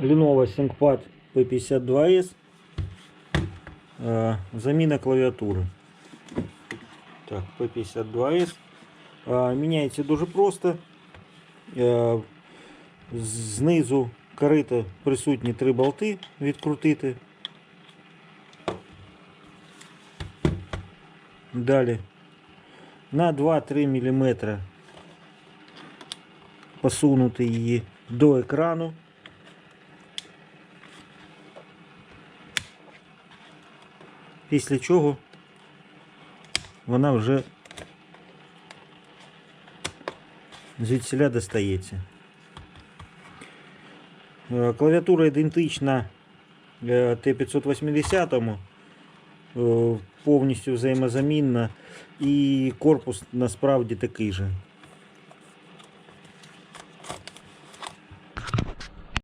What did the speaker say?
Lenovo ThinkPad P52S. Е, Заміна клавіатури. Так, P52S. Е, Міняється дуже просто. Знизу корита присутні три болти відкрутити. Далі на 2-3 мм посунути її до екрану. Після чого вона вже звідсіля достається. Е, Клавіатура ідентична е, Т580, е, повністю взаємозамінна і корпус насправді такий же.